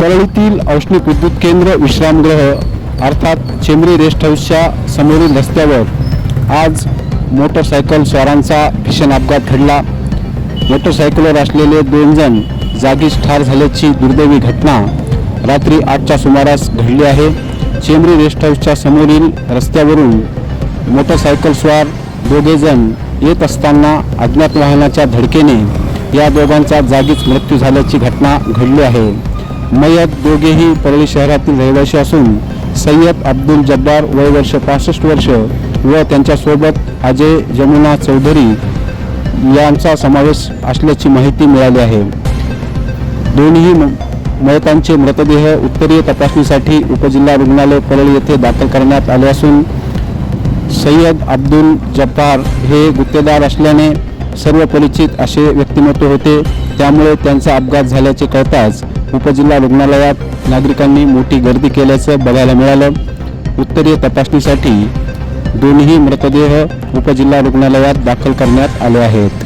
परळीतील औष्णिक विद्युत केंद्र विश्रामगृह अर्थात चेंबरी रेस्ट हाऊसच्या समोरील रस्त्यावर आज मोटरसायकल स्वारांचा भीषण अपघात घडला. मोटरसायकलवर असलेले दोन जण जागीच ठार झाल्याची दुर्दैवी घटना रात्री आठच्या सुमारास घडली आहे. चेंबरी रेस्ट हाऊसच्या समोरील रस्त्यावरून मोटरसायकल स्वार दोघे जण येत असताना अज्ञात वाहनाच्या धडकेने या दोघांचा जागीच मृत्यू झाल्याची घटना घडली आहे. मयत दोघेही परळी शहरातील रहिवासी असून सय्यद अब्दुल जब्बार वय वर्ष पासष्ट वर्ष व त्यांच्यासोबत अजय जमुना चौधरी यांचा समावेश असल्याची माहिती मिळाली आहे. दोन्ही म- मयतांचे मृतदेह उत्तरीय तपासणीसाठी उपजिल्हा रुग्णालय परळी येथे दाखल करण्यात आले असून सय्यद अब्दुल जब्बार हे गुत्तेदार असल्याने सर्व परिचित असे व्यक्तिमत्व होते. त्यामुळे त्यांचा अपघात झाल्याचे कळताच उपजिल्हा रुग्णालयात नागरिकांनी मोठी गर्दी केल्याचं बघायला मिळालं. उत्तरीय तपासणीसाठी दोन्ही मृतदेह उपजिल्हा रुग्णालयात दाखल करण्यात आले आहेत.